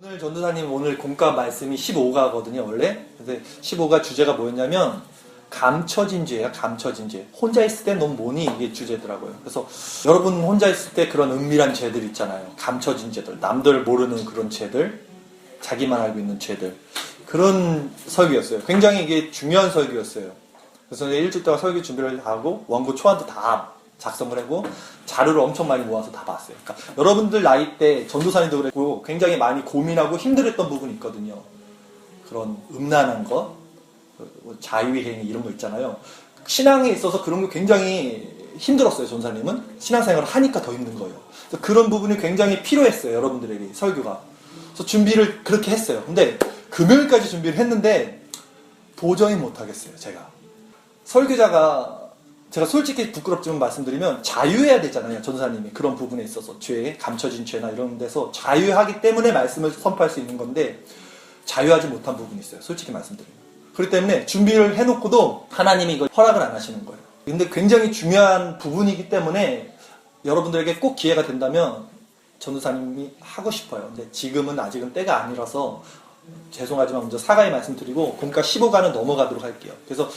오늘 전도사님 오늘 공과 말씀이 15가거든요, 원래. 근데 15가 주제가 뭐였냐면 감춰진 죄야, 감춰진 죄. 혼자 있을 때 넌 뭐니? 이게 주제더라고요. 그래서 여러분 혼자 있을 때 그런 은밀한 죄들 있잖아요. 감춰진 죄들. 남들 모르는 그런 죄들. 자기만 알고 있는 죄들. 그런 설교였어요. 굉장히 이게 중요한 설교였어요. 그래서 일주일 동안 설교 준비를 다 하고 원고 초안도 다 작성을 하고 자료를 엄청 많이 모아서 다 봤어요. 그러니까 여러분들 나이 때 전도사님도 그랬고 굉장히 많이 고민하고 힘들었던 부분이 있거든요. 그런 음란한 것, 뭐 자유행위 이런 거 있잖아요. 신앙에 있어서 그런 게 굉장히 힘들었어요, 전사님은. 신앙생활을 하니까 더 힘든 거예요. 그런 부분이 굉장히 필요했어요, 여러분들에게, 설교가. 그래서 준비를 그렇게 했어요. 근데 금요일까지 준비를 했는데 도저히 못하겠어요, 제가. 설교자가 제가 솔직히 부끄럽지만 말씀드리면 자유해야 되잖아요. 전사님이 그런 부분에 있어서 죄, 감춰진 죄나 이런 데서 자유하기 때문에 말씀을 선포할 수 있는 건데 자유하지 못한 부분이 있어요. 솔직히 말씀드리면. 그렇기 때문에 준비를 해놓고도 하나님이 이걸 허락을 안 하시는 거예요. 근데 굉장히 중요한 부분이기 때문에 여러분들에게 꼭 기회가 된다면 전도사님이 하고 싶어요. 근데 지금은 아직은 때가 아니라서 죄송하지만 먼저 사과의 말씀드리고 공과 15가는 넘어가도록 할게요. 그래서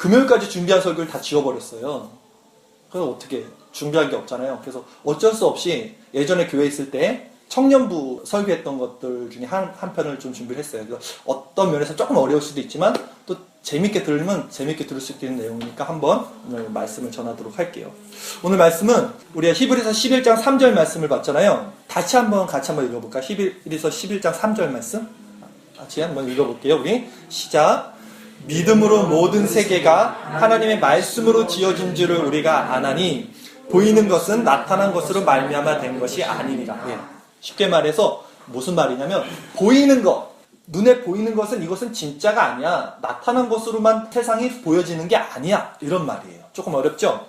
금요일까지 준비한 설교를 다 지워버렸어요. 그래서 어떻게 준비한 게 없잖아요. 그래서 어쩔 수 없이 예전에 교회 있을 때 청년부 설교했던 것들 중에 한, 한 편을 좀 준비를 했어요. 그래서 어떤 면에서 조금 어려울 수도 있지만 또 재밌게 들으면 재밌게 들을 수 있는 내용이니까 한번 오늘 말씀을 전하도록 할게요. 오늘 말씀은 우리가 히브리서 11장 3절 말씀을 봤잖아요. 다시 한번 같이 한번 읽어볼까? 히브리서 11장 3절 말씀 같이 한번 읽어볼게요. 우리 시작. 믿음으로 모든 세계가 하나님의 말씀으로 지어진 줄을 우리가 아나니 보이는 것은 나타난 것으로 말미암아 된 것이 아니니라. 예. 쉽게 말해서 무슨 말이냐면 보이는 것 눈에 보이는 것은 이것은 진짜가 아니야. 나타난 것으로만 세상이 보여지는 게 아니야. 이런 말이에요. 조금 어렵죠?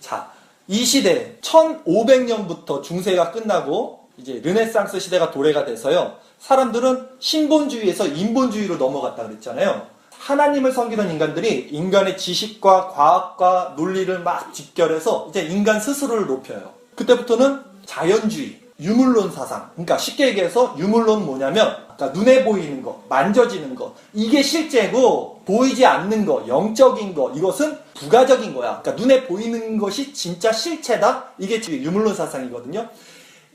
자, 이 시대 1500년부터 중세가 끝나고 이제 르네상스 시대가 도래가 돼서요. 사람들은 신본주의에서 인본주의로 넘어갔다 그랬잖아요. 하나님을 섬기던 인간들이 인간의 지식과 과학과 논리를 막 직결해서 이제 인간 스스로를 높여요. 그때부터는 자연주의, 유물론 사상. 그러니까 쉽게 얘기해서 유물론 뭐냐면 그러니까 눈에 보이는 거, 만져지는 거 이게 실제고 보이지 않는 거, 영적인 거 이것은 부가적인 거야. 그러니까 눈에 보이는 것이 진짜 실체다. 이게 지금 유물론 사상이거든요.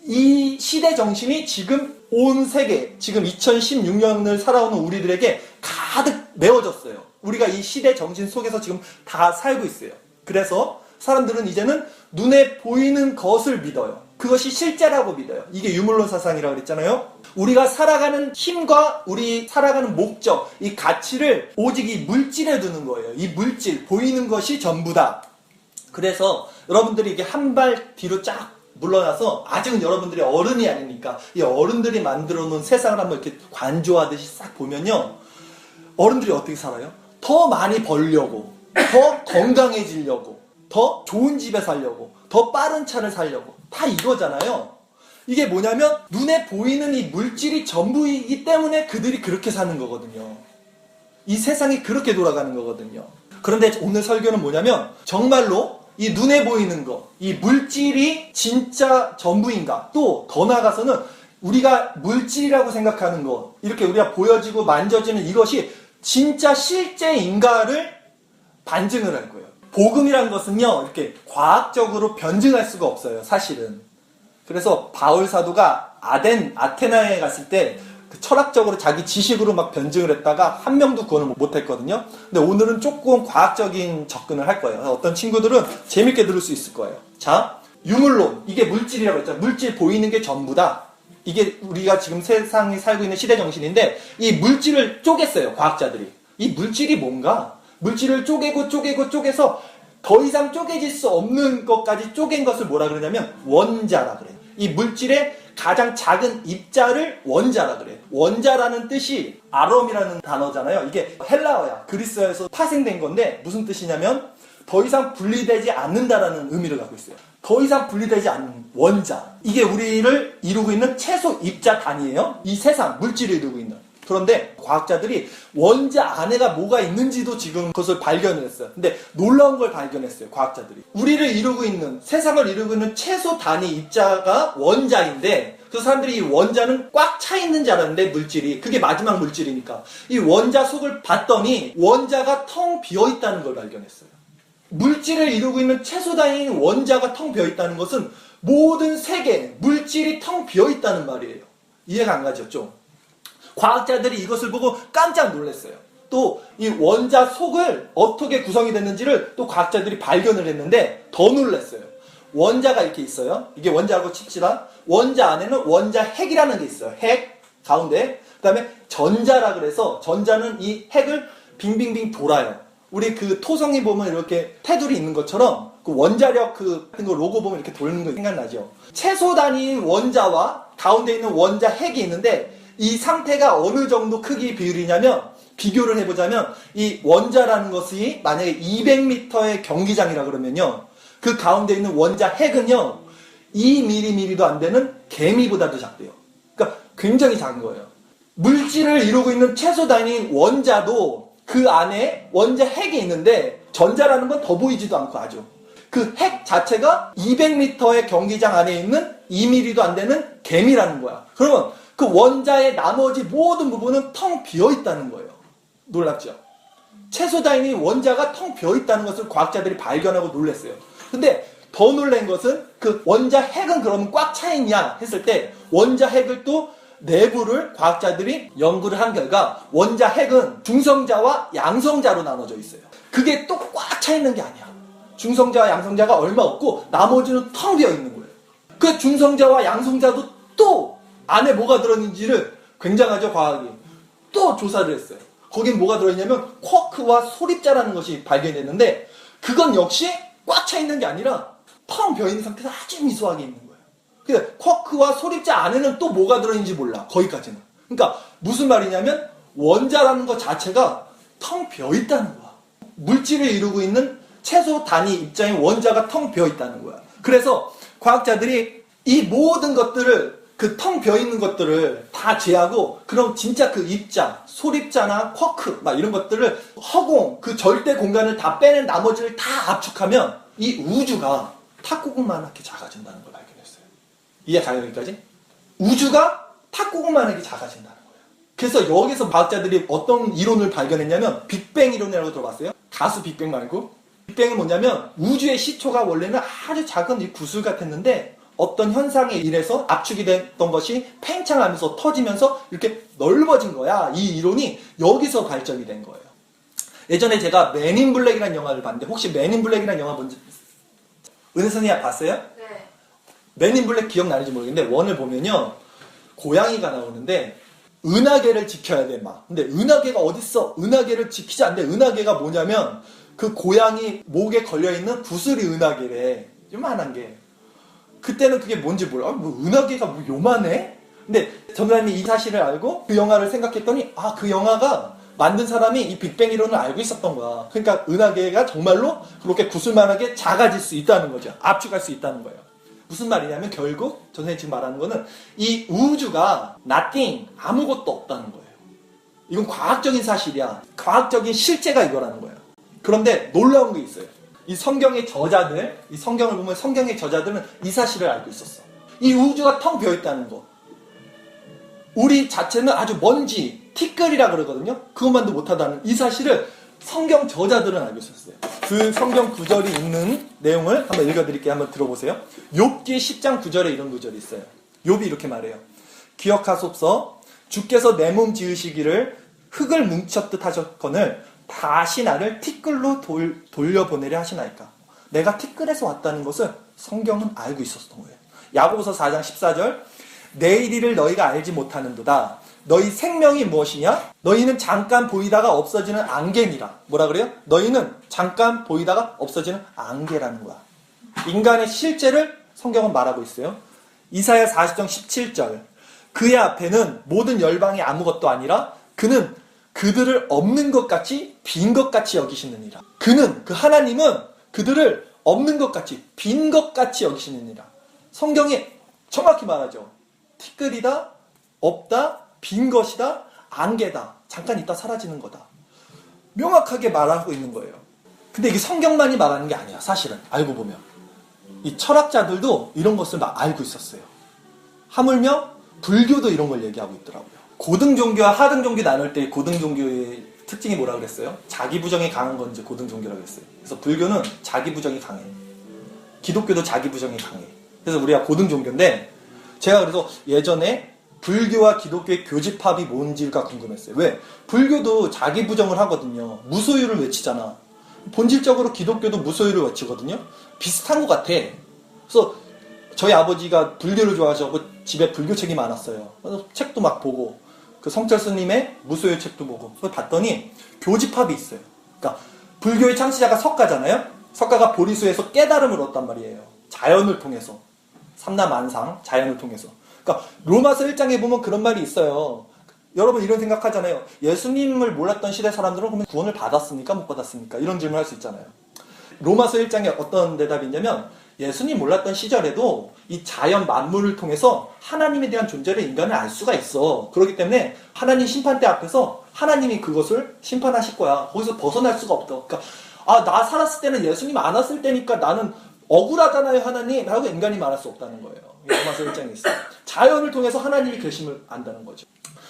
이 시대 정신이 지금 온 세계, 지금 2016년을 살아오는 우리들에게 가득 메워졌어요. 우리가 이 시대 정신 속에서 지금 다 살고 있어요. 그래서 사람들은 이제는 눈에 보이는 것을 믿어요. 그것이 실제라고 믿어요. 이게 유물론 사상이라고 그랬잖아요. 우리가 살아가는 힘과 우리 살아가는 목적, 이 가치를 오직 이 물질에 두는 거예요. 이 물질, 보이는 것이 전부다. 그래서 여러분들이 이게 한 발 뒤로 쫙 물러나서 아직은 여러분들이 어른이 아니니까 이 어른들이 만들어 놓은 세상을 한번 이렇게 관조하듯이 싹 보면요. 어른들이 어떻게 살아요? 더 많이 벌려고, 더 건강해지려고, 더 좋은 집에 살려고, 더 빠른 차를 살려고. 다 이거잖아요. 이게 뭐냐면 눈에 보이는 이 물질이 전부이기 때문에 그들이 그렇게 사는 거거든요. 이 세상이 그렇게 돌아가는 거거든요. 그런데 오늘 설교는 뭐냐면 정말로 이 눈에 보이는 거, 이 물질이 진짜 전부인가? 또 더 나아가서는 우리가 물질이라고 생각하는 거, 이렇게 우리가 보여지고 만져지는 이것이 진짜 실제인가를 반증을 할 거예요. 복음이란 것은요, 이렇게 과학적으로 변증할 수가 없어요, 사실은. 그래서 바울 사도가 아덴, 아테나에 갔을 때 그 철학적으로 자기 지식으로 막 변증을 했다가 한 명도 구원을 못 했거든요. 근데 오늘은 조금 과학적인 접근을 할 거예요. 어떤 친구들은 재밌게 들을 수 있을 거예요. 자, 유물론. 이게 물질이라고 했잖아요. 물질 보이는 게 전부다. 이게 우리가 지금 세상에 살고 있는 시대 정신인데 이 물질을 쪼갰어요. 과학자들이. 이 물질이 뭔가? 물질을 쪼개고 쪼개고 쪼개서 더 이상 쪼개질 수 없는 것까지 쪼갠 것을 뭐라 그러냐면 원자라 그래요. 이 물질의 가장 작은 입자를 원자라 그래. 원자라는 뜻이 아롬이라는 단어잖아요. 이게 헬라어야. 그리스어에서 파생된 건데 무슨 뜻이냐면 더 이상 분리되지 않는다라는 의미를 갖고 있어요. 더 이상 분리되지 않는 원자. 이게 우리를 이루고 있는 최소 입자 단위예요. 이 세상 물질을 이루고 있는. 그런데 과학자들이 원자 안에가 뭐가 있는지도 지금 그것을 발견을 했어요. 근데 놀라운 걸 발견했어요. 과학자들이. 우리를 이루고 있는 세상을 이루고 있는 최소 단위 입자가 원자인데 그그 사람들이 이 원자는 꽉 차 있는 줄 알았는데 물질이 그게 마지막 물질이니까 이 원자 속을 봤더니 원자가 텅 비어 있다는 걸 발견했어요. 물질을 이루고 있는 최소 단위인 원자가 텅 비어 있다는 것은 모든 세계 물질이 텅 비어 있다는 말이에요. 이해가 안 가졌죠? 과학자들이 이것을 보고 깜짝 놀랐어요. 또 이 원자 속을 어떻게 구성이 됐는지를 또 과학자들이 발견을 했는데 더 놀랐어요. 원자가 이렇게 있어요. 이게 원자라고 칩시다. 원자 안에는 원자 핵이라는 게 있어요. 핵 가운데. 그 다음에 전자라 그래서 전자는 이 핵을 빙빙빙 돌아요. 우리 그 토성이 보면 이렇게 테두리 있는 것처럼 그 원자력 그 같은 거 로고 보면 이렇게 돌는 거 생각나죠. 최소 단위인 원자와 가운데 있는 원자 핵이 있는데 이 상태가 어느 정도 크기 비율이냐면 비교를 해보자면 이 원자라는 것이 만약에 200m의 경기장이라 그러면요. 그 가운데 있는 원자 핵은요. 2mm도 안 되는 개미보다도 작대요. 그러니까 굉장히 작은 거예요. 물질을 이루고 있는 최소 단위인 원자도 그 안에 원자 핵이 있는데 전자라는 건 더 보이지도 않고 아주 그 핵 자체가 200m의 경기장 안에 있는 2mm도 안 되는 개미라는 거야. 그러면 그 원자의 나머지 모든 부분은 텅 비어 있다는 거예요. 놀랍죠? 최소 단위 원자가 텅 비어 있다는 것을 과학자들이 발견하고 놀랐어요. 근데 더 놀란 것은 그 원자 핵은 그러면 꽉 차 있냐 했을 때 원자 핵을 또 내부를 과학자들이 연구를 한 결과 원자 핵은 중성자와 양성자로 나눠져 있어요. 그게 또 꽉 차 있는 게 아니야. 중성자와 양성자가 얼마 없고 나머지는 텅 비어 있는 거예요. 그 중성자와 양성자도 또 안에 뭐가 들었는지를 굉장하죠 과학이 또 조사를 했어요. 거긴 뭐가 들어있냐면 쿼크와 소립자라는 것이 발견됐는데 그건 역시 꽉 차 있는 게 아니라 텅 비어 있는 상태에서 아주 미소하게 있는 거예요. 근데 쿼크와 소립자 안에는 또 뭐가 들어있는지 몰라. 거기까지는. 그러니까 무슨 말이냐면 원자라는 것 자체가 텅 비어 있다는 거야. 물질을 이루고 있는 최소 단위 입장인 원자가 텅 비어 있다는 거야. 그래서 과학자들이 이 모든 것들을 그 텅 비어 있는 것들을 다 제하고 그럼 진짜 그 입자, 소립자나 쿼크 막 이런 것들을 허공 그 절대 공간을 다 빼낸 나머지를 다 압축하면 이 우주가 탁구공만하게 작아진다는 걸 발견했어요. 이해 가요 여기까지? 우주가 탁구공만하게 작아진다는 거예요. 그래서 여기서 과학자들이 어떤 이론을 발견했냐면 빅뱅 이론이라고 들어봤어요? 가수 빅뱅 말고 빅뱅은 뭐냐면 우주의 시초가 원래는 아주 작은 이 구슬 같았는데 어떤 현상에 의해서 압축이 됐던 것이 팽창하면서 터지면서 이렇게 넓어진 거야. 이 이론이 여기서 발전이 된 거예요. 예전에 제가 맨인 블랙이라는 영화를 봤는데 혹시 맨인 블랙이라는 영화 본지 은혜 선생님 봤어요? 네. 맨인 블랙 기억나는지 모르겠는데 원을 보면요 고양이가 나오는데 은하계를 지켜야 돼 막. 근데 은하계가 어딨어? 은하계를 지키지 않는데 은하계가 뭐냐면 그 고양이 목에 걸려 있는 구슬이 은하계래. 요만한 게. 그때는 그게 뭔지 몰라. 아, 뭐 은하계가 뭐 요만해? 근데 전사님이 이 사실을 알고 그 영화를 생각했더니 아 그 영화가 만든 사람이 이 빅뱅 이론을 알고 있었던 거야. 그러니까 은하계가 정말로 그렇게 구슬만하게 작아질 수 있다는 거죠. 압축할 수 있다는 거예요. 무슨 말이냐면 결국 전생님 지금 말하는 거는 이 우주가 nothing 아무것도 없다는 거예요. 이건 과학적인 사실이야. 과학적인 실제가 이거라는 거예요. 그런데 놀라운 게 있어요. 이 성경의 저자들, 이 성경을 보면 성경의 저자들은 이 사실을 알고 있었어. 이 우주가 텅 비어 있다는 거. 우리 자체는 아주 먼지, 티끌이라 그러거든요. 그것만도 못하다는 이 사실을 성경 저자들은 알고 있었어요. 그 성경 구절이 있는 내용을 한번 읽어드릴게요. 한번 들어보세요. 욥기 10장 9절에 이런 구절이 있어요. 욥이 이렇게 말해요. 기억하소서 주께서 내 몸 지으시기를 흙을 뭉쳤듯 하셨거늘 다시 나를 티끌로 돌, 돌려보내려 하시나이까. 내가 티끌에서 왔다는 것을 성경은 알고 있었던 거예요. 야고보서 4장 14절 내일 일을 너희가 알지 못하는도다. 너희 생명이 무엇이냐? 너희는 잠깐 보이다가 없어지는 안개니라. 뭐라 그래요? 너희는 잠깐 보이다가 없어지는 안개라는 거야. 인간의 실제를 성경은 말하고 있어요. 이사야 40장 17절. 그의 앞에는 모든 열방이 아무것도 아니라 그는 그들을 없는 것 같이 빈 것 같이 여기시느니라. 그는 그 하나님은 그들을 없는 것 같이 빈 것 같이 여기시느니라. 성경이 정확히 말하죠. 티끌이다, 없다, 빈 것이다, 안개다. 잠깐 있다 사라지는 거다. 명확하게 말하고 있는 거예요. 근데 이게 성경만이 말하는 게 아니야. 사실은 알고 보면 이 철학자들도 이런 것을 막 알고 있었어요. 하물며 불교도 이런 걸 얘기하고 있더라고요. 고등 종교와 하등 종교 나눌 때 고등 종교의 특징이 뭐라 그랬어요? 자기 부정이 강한 건 이제 고등 종교라고 했어요. 그래서 불교는 자기 부정이 강해. 기독교도 자기 부정이 강해. 그래서 우리가 고등 종교인데 제가 그래서 예전에 불교와 기독교의 교집합이 뭔지가 궁금했어요. 왜? 불교도 자기 부정을 하거든요. 무소유를 외치잖아. 본질적으로 기독교도 무소유를 외치거든요. 비슷한 것 같아. 그래서 저희 아버지가 불교를 좋아하셔서 집에 불교 책이 많았어요. 그래서 책도 막 보고 그 성철 스님의 무소유 책도 보고 그걸 봤더니 교집합이 있어요. 그러니까 불교의 창시자가 석가잖아요. 석가가 보리수에서 깨달음을 얻단 말이에요. 자연을 통해서 삼라만상 자연을 통해서. 그러니까 로마서 1장에 보면 그런 말이 있어요. 여러분 이런 생각하잖아요. 예수님을 몰랐던 시대 사람들은 그러면 구원을 받았습니까? 못 받았습니까? 이런 질문 할수 있잖아요. 로마서 1장에 어떤 대답이 있냐면 예수님 몰랐던 시절에도 이 자연 만물을 통해서 하나님에 대한 존재를 인간은 알 수가 있어. 그렇기 때문에 하나님 심판대 앞에서 하나님이 그것을 심판하실 거야. 거기서 벗어날 수가 없다. 그러니까 아 나 살았을 때는 예수님 안 왔을 때니까 나는 억울하잖아요 하나님 라고 인간이 말할 수 없다는 거예요. 로마서 1장에 있어요. 자연을 통해서 하나님이 계심을 안다는 거죠.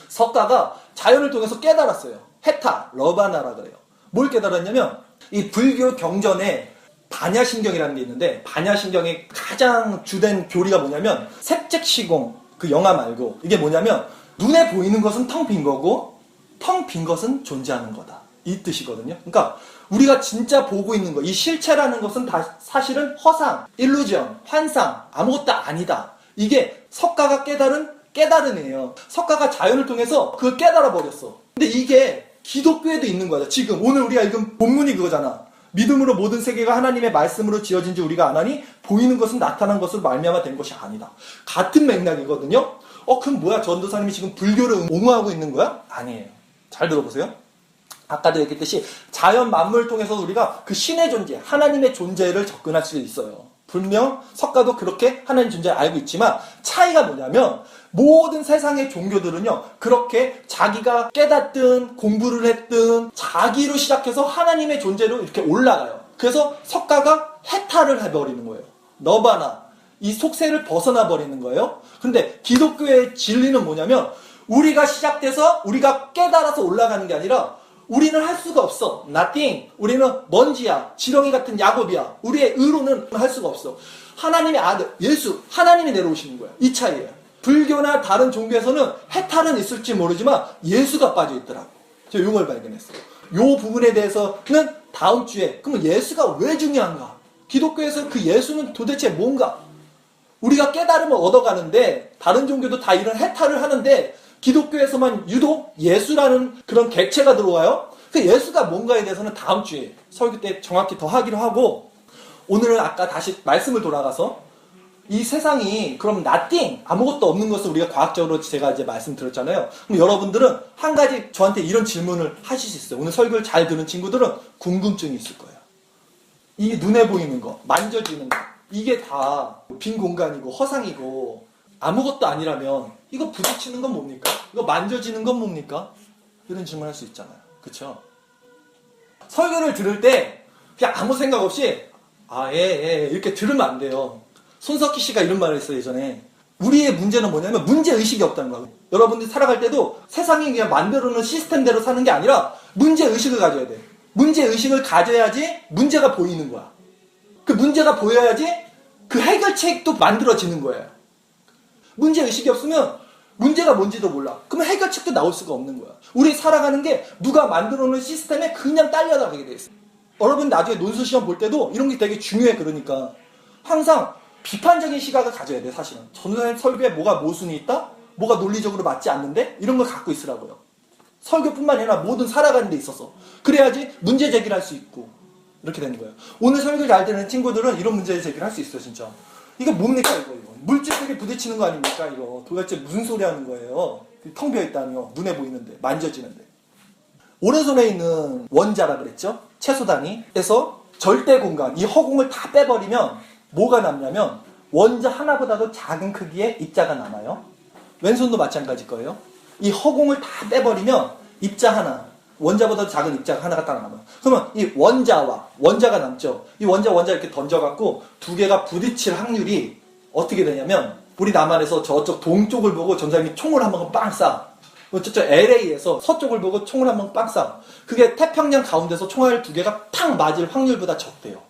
석가가 자연을 통해서 깨달았어요. 헤타, 러바나라 그래요. 뭘 깨달았냐면 이 불교 경전에 반야신경이라는 게 있는데 반야신경의 가장 주된 교리가 뭐냐면 색책시공 그 영화 말고 이게 뭐냐면 눈에 보이는 것은 텅 빈 거고 텅 빈 것은 존재하는 거다. 이 뜻이거든요. 그러니까 우리가 진짜 보고 있는 거, 이 실체라는 것은 다 사실은 허상, 일루전, 환상, 아무것도 아니다. 이게 석가가 깨달은 깨달음이에요. 석가가 자연을 통해서 그걸 깨달아 버렸어. 근데 이게 기독교에도 있는 거야. 지금 오늘 우리가 읽은 본문이 그거잖아. 믿음으로 모든 세계가 하나님의 말씀으로 지어진 지 우리가 아나니 보이는 것은 나타난 것으로 말미암아 된 것이 아니다. 같은 맥락이거든요. 어 그럼 뭐야 전도사님이 지금 불교를 옹호하고 있는 거야? 아니에요. 잘 들어보세요. 아까도 얘기했듯이 자연 만물을 통해서 우리가 그 신의 존재, 하나님의 존재를 접근할 수 있어요. 분명 석가도 그렇게 하나님 존재를 알고 있지만 차이가 뭐냐면 모든 세상의 종교들은요 그렇게 자기가 깨닫든 공부를 했든 자기로 시작해서 하나님의 존재로 이렇게 올라가요. 그래서 석가가 해탈을 해버리는 거예요. 너바나 이 속세를 벗어나 버리는 거예요. 근데 기독교의 진리는 뭐냐면 우리가 시작돼서 우리가 깨달아서 올라가는 게 아니라 우리는 할 수가 없어. nothing. 우리는 먼지야. 지렁이 같은 야곱이야. 우리의 의로는 할 수가 없어. 하나님의 아들, 예수, 하나님이 내려오시는 거야. 이 차이예요. 불교나 다른 종교에서는 해탈은 있을지 모르지만 예수가 빠져 있더라고. 제가 이걸 발견했어요. 요 부분에 대해서는 다음 주에 그러면 예수가 왜 중요한가? 기독교에서 그 예수는 도대체 뭔가? 우리가 깨달음을 얻어가는데 다른 종교도 다 이런 해탈을 하는데 기독교에서만 유독 예수라는 그런 객체가 들어와요. 그 예수가 뭔가에 대해서는 다음 주에 설교 때 정확히 더 하기로 하고 오늘은 아까 다시 말씀을 돌아가서 이 세상이 그럼 nothing 아무것도 없는 것을 우리가 과학적으로 제가 이제 말씀드렸잖아요. 그럼 여러분들은 한 가지 저한테 이런 질문을 하실 수 있어요. 오늘 설교를 잘 듣는 친구들은 궁금증이 있을 거예요. 이 눈에 보이는 거, 만져지는 거, 이게 다 빈 공간이고 허상이고 아무것도 아니라면 이거 부딪히는 건 뭡니까? 이거 만져지는 건 뭡니까? 이런 질문 할 수 있잖아요. 그쵸? 설교를 들을 때 그냥 아무 생각 없이 아, 예, 예, 이렇게 들으면 안 돼요. 손석희 씨가 이런 말을 했어요, 예전에. 우리의 문제는 뭐냐면 문제의식이 없다는 거예요. 여러분들이 살아갈 때도 세상이 그냥 만들어 놓은 시스템대로 사는 게 아니라 문제의식을 가져야 돼. 문제의식을 가져야지 문제가 보이는 거야. 그 문제가 보여야지 그 해결책도 만들어지는 거예요. 문제 의식이 없으면 문제가 뭔지도 몰라. 그러면 해결책도 나올 수가 없는 거야. 우리 살아가는 게 누가 만들어 놓은 시스템에 그냥 딸려나가게 돼 있어. 여러분 나중에 논술 시험 볼 때도 이런 게 되게 중요해 그러니까 항상 비판적인 시각을 가져야 돼 사실은. 전도사님 설교에 뭐가 모순이 있다? 뭐가 논리적으로 맞지 않는데? 이런 걸 갖고 있으라고요. 설교뿐만 아니라 모든 살아가는 데 있어서. 그래야지 문제 제기를 할 수 있고 이렇게 되는 거예요. 오늘 설교 잘 듣는 친구들은 이런 문제 제기를 할 수 있어 진짜. 이거 뭡니까 이거? 물질에게 부딪히는 거 아닙니까 이거? 도대체 무슨 소리 하는 거예요? 텅 비어 있다니요 눈에 보이는데 만져지는데. 오른손에 있는 원자라 그랬죠? 채소단위에서 절대 공간 이 허공을 다 빼버리면 뭐가 남냐면 원자 하나보다도 작은 크기의 입자가 남아요. 왼손도 마찬가지일 거예요. 이 허공을 다 빼버리면 입자 하나 원자보다 작은 입자가 하나가 딱 남아요. 그러면 이 원자와 원자가 남죠. 이 원자 원자 이렇게 던져갖고 두 개가 부딪힐 확률이 어떻게 되냐면 우리 남한에서 저쪽 동쪽을 보고 전사님이 총을 한 번 빵 쏴. 뭐 저쪽 LA에서 서쪽을 보고 총을 한 번 빵 쏴. 그게 태평양 가운데서 총알 두 개가 팍 맞을 확률보다 적대요.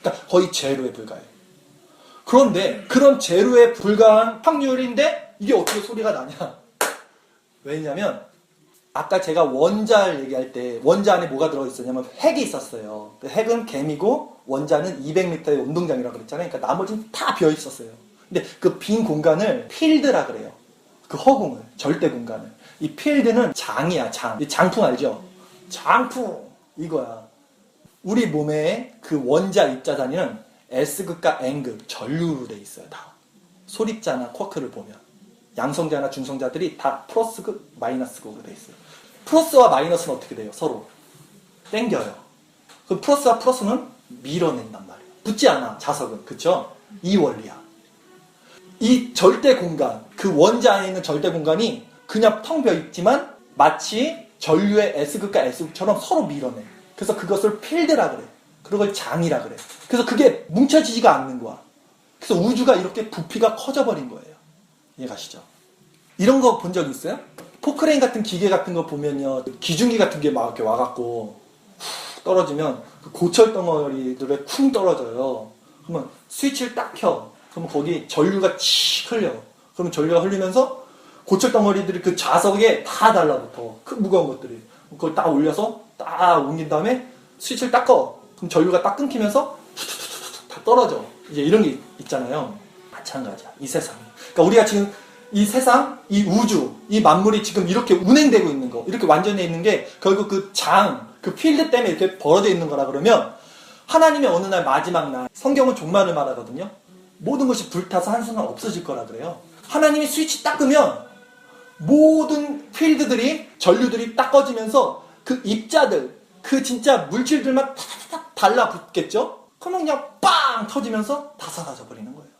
그러니까 거의 제로에 불과해요. 그런데 그런 제로에 불과한 확률인데 이게 어떻게 소리가 나냐? 왜냐면 아까 제가 원자를 얘기할 때 원자 안에 뭐가 들어 있었냐면 핵이 있었어요. 그 핵은 개미고 원자는 200m의 운동장이라고 그랬잖아요. 그러니까 나머지는 다 비어 있었어요. 근데 그 빈 공간을 필드라 그래요. 그 허공을 절대 공간을. 이 필드는 장이야 장. 이 장풍 알죠? 장풍 이거야. 우리 몸에 그 원자 입자 단위는 S극과 N극 전류로 돼 있어요 다. 소립자나 쿼크를 보면. 양성자나 중성자들이 다 플러스극, 마이너스극으로 돼 있어요. 플러스와 마이너스는 어떻게 돼요? 서로 땡겨요. 그 플러스와 플러스는 밀어낸단 말이에요. 붙지 않아 자석은 그쵸? 이 원리야. 이 절대 공간, 그 원자 안에 있는 절대 공간이 그냥 텅 비어 있지만 마치 전류의 S극과 S극처럼 서로 밀어내. 그래서 그것을 필드라 그래. 그걸 장이라 그래. 그래서 그게 뭉쳐지지가 않는 거야. 그래서 우주가 이렇게 부피가 커져버린 거예요. 이해 가시죠? 이런 거 본 적 있어요? 포크레인 같은 기계 같은 거 보면요. 기중기 같은 게 막 이렇게 와갖고 훅 떨어지면 그 고철 덩어리들에 쿵 떨어져요. 그러면 스위치를 딱 켜. 그러면 거기 전류가 치 흘려. 그러면 전류가 흘리면서 고철 덩어리들이 그 좌석에 다 달라붙어. 큰 무거운 것들이. 그걸 딱 올려서 딱 옮긴 다음에 스위치를 딱 꺼. 그럼 전류가 딱 끊기면서 다 떨어져. 이제 이런 게 있잖아요. 마찬가지야. 이 세상. 그러니까 우리가 지금 이 세상, 이 우주, 이 만물이 지금 이렇게 운행되고 있는 거, 이렇게 완전해 있는 게 결국 그 장, 그 필드 때문에 이렇게 벌어져 있는 거라 그러면 하나님의 어느 날 마지막 날, 성경은 종말을 말하거든요. 모든 것이 불타서 한순간 없어질 거라 그래요. 하나님이 스위치 딱 끄면 모든 필드들이, 전류들이 딱 꺼지면서 그 입자들, 그 진짜 물질들만 탁탁탁 달라붙겠죠? 그러면 그냥 빵 터지면서 다 사라져 버리는 거예요.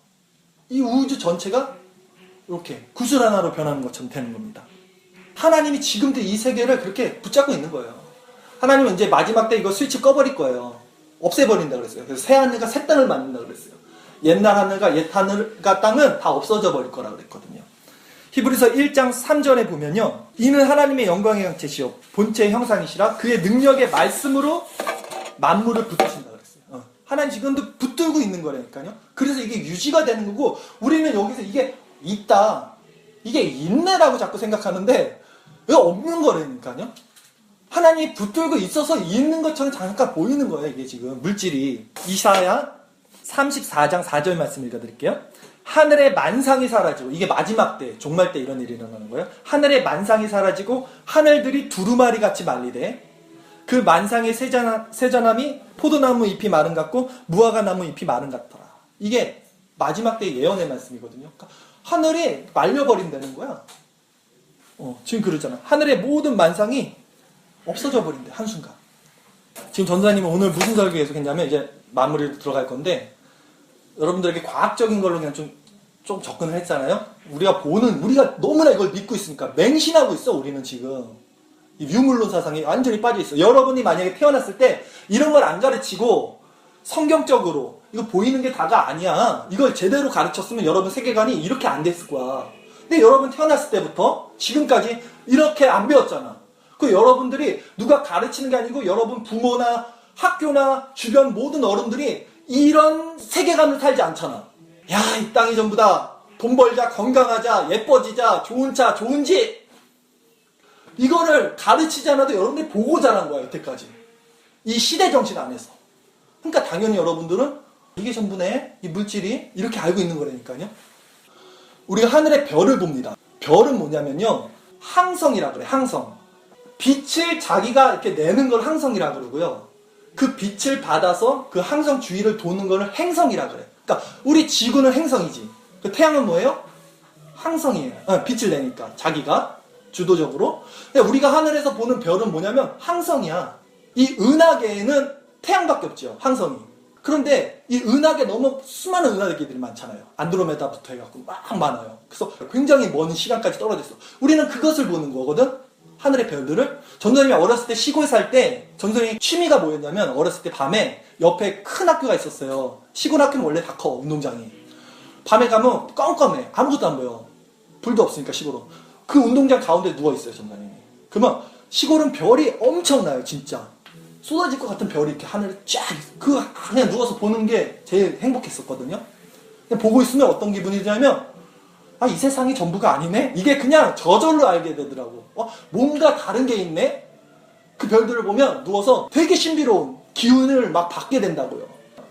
이 우주 전체가 이렇게 구슬 하나로 변하는 것처럼 되는 겁니다. 하나님이 지금도 이 세계를 그렇게 붙잡고 있는 거예요. 하나님은 이제 마지막 때 이거 스위치 꺼버릴 거예요. 없애버린다 그랬어요. 그래서 새 하늘과 새 땅을 만든다 그랬어요. 옛날 하늘과 옛 하늘과 땅은 다 없어져 버릴 거라 그랬거든요. 히브리서 1장 3절에 보면요. 이는 하나님의 영광의 형체시요 본체의 형상이시라 그의 능력의 말씀으로 만물을 붙으신다 그랬어요. 어. 하나님 지금도 붙들고 있는 거라니까요. 그래서 이게 유지가 되는 거고 우리는 여기서 이게 있다. 이게 있네라고 자꾸 생각하는데 왜 없는 거라니까요. 하나님이 붙들고 있어서 있는 것처럼 잠깐 보이는 거예요. 이게 지금 물질이. 이사야 34장 4절 말씀 읽어드릴게요. 하늘의 만상이 사라지고 이게 마지막 때 종말 때 이런 일이 일어나는 거예요. 하늘의 만상이 사라지고 하늘들이 두루마리 같이 말리되 그 만상의 세잔, 세잔함이 포도나무 잎이 마른 같고 무화과 나무 잎이 마른 같더라. 이게 마지막 때 예언의 말씀이거든요. 그러니까 하늘이 말려버린다는 거야. 어, 지금 그러잖아. 하늘의 모든 만상이 없어져 버린대 한순간. 지금 전사님은 오늘 무슨 설교 계속했냐면 이제 마무리로 들어갈 건데 여러분들에게 과학적인 걸로 그냥 좀, 좀 접근을 했잖아요. 우리가 보는 우리가 너무나 이걸 믿고 있으니까 맹신하고 있어 우리는 지금 이 유물론 사상이 완전히 빠져 있어. 여러분이 만약에 태어났을 때 이런 걸 안 가르치고 성경적으로 이거 보이는 게 다가 아니야. 이걸 제대로 가르쳤으면 여러분 세계관이 이렇게 안 됐을 거야. 근데 여러분 태어났을 때부터 지금까지 이렇게 안 배웠잖아. 그 여러분들이 누가 가르치는 게 아니고 여러분 부모나 학교나 주변 모든 어른들이 이런 세계관을 살지 않잖아. 야, 이 땅이 전부 다 돈 벌자, 건강하자, 예뻐지자, 좋은 차, 좋은 집. 이거를 가르치지 않아도 여러분들이 보고 자란 거야, 여태까지. 이 시대 정신 안에서. 그러니까 당연히 여러분들은 이게 전부네, 이 물질이 이렇게 알고 있는 거라니까요. 우리가 하늘의 별을 봅니다. 별은 뭐냐면요. 항성이라 그래, 항성. 빛을 자기가 이렇게 내는 걸 항성이라 그러고요. 그 빛을 받아서 그 항성 주위를 도는 거를 행성이라 그래. 그러니까 우리 지구는 행성이지. 그 태양은 뭐예요? 항성이에요. 어, 빛을 내니까 자기가 주도적으로. 근데 우리가 하늘에서 보는 별은 뭐냐면 항성이야. 이 은하계에는 태양밖에 없죠. 항성이. 그런데 이 은하계 너무 수많은 은하계들이 많잖아요. 안드로메다부터 해갖고 막 많아요. 그래서 굉장히 먼 시간까지 떨어졌어. 우리는 그것을 보는 거거든. 하늘의 별들을 전선님이 어렸을 때 시골 살 때 전선이 취미가 뭐였냐면 어렸을 때 밤에 옆에 큰 학교가 있었어요. 시골 학교는 원래 다 커 운동장이. 밤에 가면 껌껌해. 아무것도 안 보여. 불도 없으니까 시골은. 그 운동장 가운데 누워 있어요, 전사님이. 그러면 시골은 별이 엄청나요, 진짜. 쏟아질 것 같은 별이 이렇게 하늘에 쫙, 그, 그냥 누워서 보는 게 제일 행복했었거든요. 보고 있으면 어떤 기분이 드냐면, 아, 이 세상이 전부가 아니네? 이게 그냥 저절로 알게 되더라고. 어, 뭔가 다른 게 있네? 그 별들을 보면 누워서 되게 신비로운 기운을 막 받게 된다고요.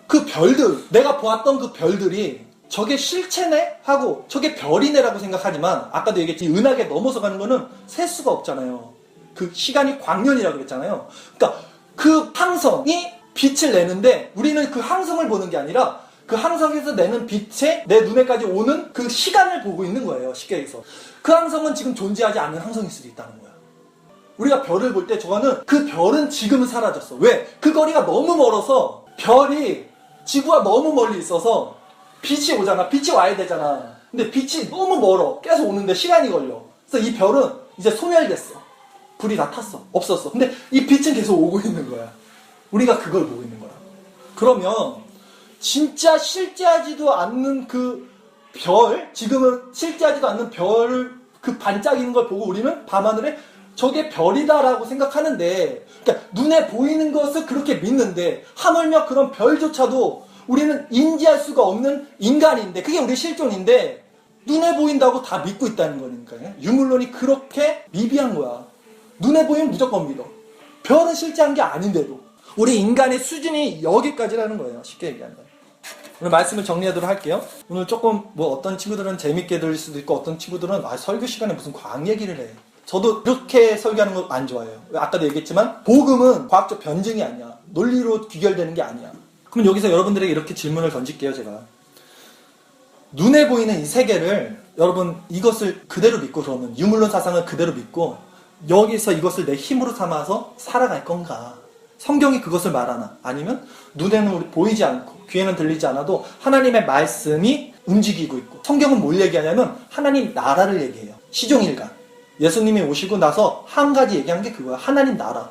그 별들, 내가 보았던 그 별들이 저게 실체네? 하고 저게 별이네라고 생각하지만 아까도 얘기했지 은하계 넘어서 가는 거는 셀 수가 없잖아요. 그 시간이 광년이라고 그랬잖아요. 그러니까 그 항성이 빛을 내는데 우리는 그 항성을 보는 게 아니라 그 항성에서 내는 빛에 내 눈에까지 오는 그 시간을 보고 있는 거예요. 쉽게 얘기해서. 그 항성은 지금 존재하지 않는 항성일 수도 있다는 거야. 우리가 별을 볼 때 저거는 그 별은 지금은 사라졌어. 왜? 그 거리가 너무 멀어서 별이 지구와 너무 멀리 있어서 빛이 오잖아. 빛이 와야 되잖아. 근데 빛이 너무 멀어. 계속 오는데 시간이 걸려. 그래서 이 별은 이제 소멸됐어. 불이 다 탔어. 없었어. 근데 이 빛은 계속 오고 있는 거야. 우리가 그걸 보고 있는 거야. 그러면 진짜 실제하지도 않는 그 별, 지금은 실제하지도 않는 별그 반짝이는 걸 보고 우리는 밤하늘에 저게 별이다라고 생각하는데, 그러니까 눈에 보이는 것을 그렇게 믿는데, 하물며 그런 별조차도 우리는 인지할 수가 없는 인간인데, 그게 우리 실존인데, 눈에 보인다고 다 믿고 있다는 거니까요. 유물론이 그렇게 미비한 거야. 눈에 보이면 무조건 믿어. 별은 실제한 게 아닌데도. 우리 인간의 수준이 여기까지라는 거예요. 쉽게 얘기하면. 오늘 말씀을 정리하도록 할게요. 오늘 조금 뭐 어떤 친구들은 재밌게 들릴 수도 있고 어떤 친구들은 아, 설교 시간에 무슨 과학 얘기를 해. 저도 그렇게 설교하는 거안 좋아해요. 아까도 얘기했지만 복음은 과학적 변증이 아니야. 논리로 귀결되는 게 아니야. 그럼 여기서 여러분들에게 이렇게 질문을 던질게요, 제가. 눈에 보이는 이 세계를 여러분 이것을 그대로 믿고 그러면 유물론 사상을 그대로 믿고 여기서 이것을 내 힘으로 삼아서 살아갈 건가? 성경이 그것을 말하나? 아니면 눈에는 보이지 않고 귀에는 들리지 않아도 하나님의 말씀이 움직이고 있고 성경은 뭘 얘기하냐면 하나님 나라를 얘기해요. 시종일관. 예수님이 오시고 나서 한 가지 얘기한 게 그거야. 하나님 나라.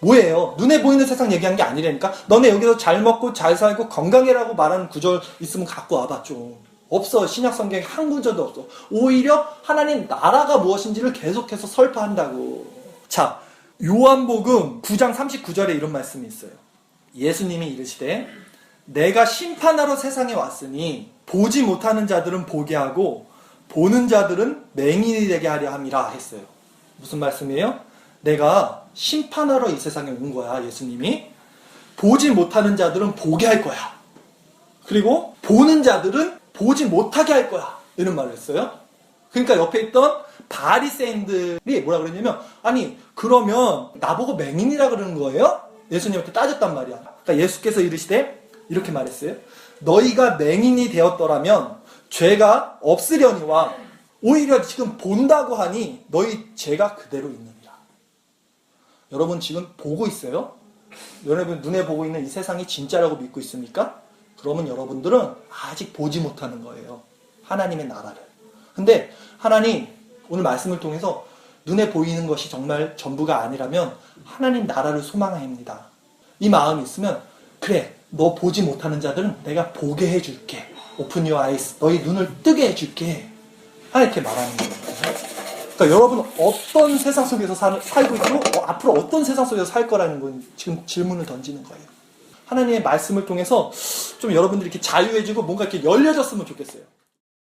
뭐예요? 눈에 보이는 세상 얘기한 게 아니라니까? 너네 여기서 잘 먹고 잘 살고 건강해라고 말하는 구절 있으면 갖고 와봐 좀. 없어. 신약 성경에 한 구절도 없어. 오히려 하나님 나라가 무엇인지를 계속해서 설파한다고. 자, 요한복음 9장 39절에 이런 말씀이 있어요. 예수님이 이르시되 내가 심판하러 세상에 왔으니 보지 못하는 자들은 보게 하고 보는 자들은 맹인이 되게 하려 함이라 했어요. 무슨 말씀이에요? 내가 심판하러 이 세상에 온 거야, 예수님이. 보지 못하는 자들은 보게 할 거야. 그리고 보는 자들은 보지 못하게 할 거야. 이런 말을 했어요. 그러니까 옆에 있던 바리새인들이 뭐라 그랬냐면 아니 그러면 나보고 맹인이라 그러는 거예요? 예수님한테 따졌단 말이야. 그러니까 예수께서 이르시되 이렇게 말했어요. 너희가 맹인이 되었더라면 죄가 없으려니와 오히려 지금 본다고 하니 너희 죄가 그대로 있느니라. 여러분 지금 보고 있어요? 여러분 눈에 보고 있는 이 세상이 진짜라고 믿고 있습니까? 그러면 여러분들은 아직 보지 못하는 거예요. 하나님의 나라를. 근데 하나님 오늘 말씀을 통해서 눈에 보이는 것이 정말 전부가 아니라면 하나님 나라를 소망합니다. 이 마음이 있으면 그래 너 보지 못하는 자들은 내가 보게 해줄게. 오픈 유 아이스 너희 눈을 뜨게 해줄게. 하 이렇게 말하는 거예요. 그러니까 여러분 어떤 세상 속에서 살, 살고 있고 어, 앞으로 어떤 세상 속에서 살 거라는 건 지금 질문을 던지는 거예요. 하나님의 말씀을 통해서 좀 여러분들이 이렇게 자유해지고 뭔가 이렇게 열려졌으면 좋겠어요.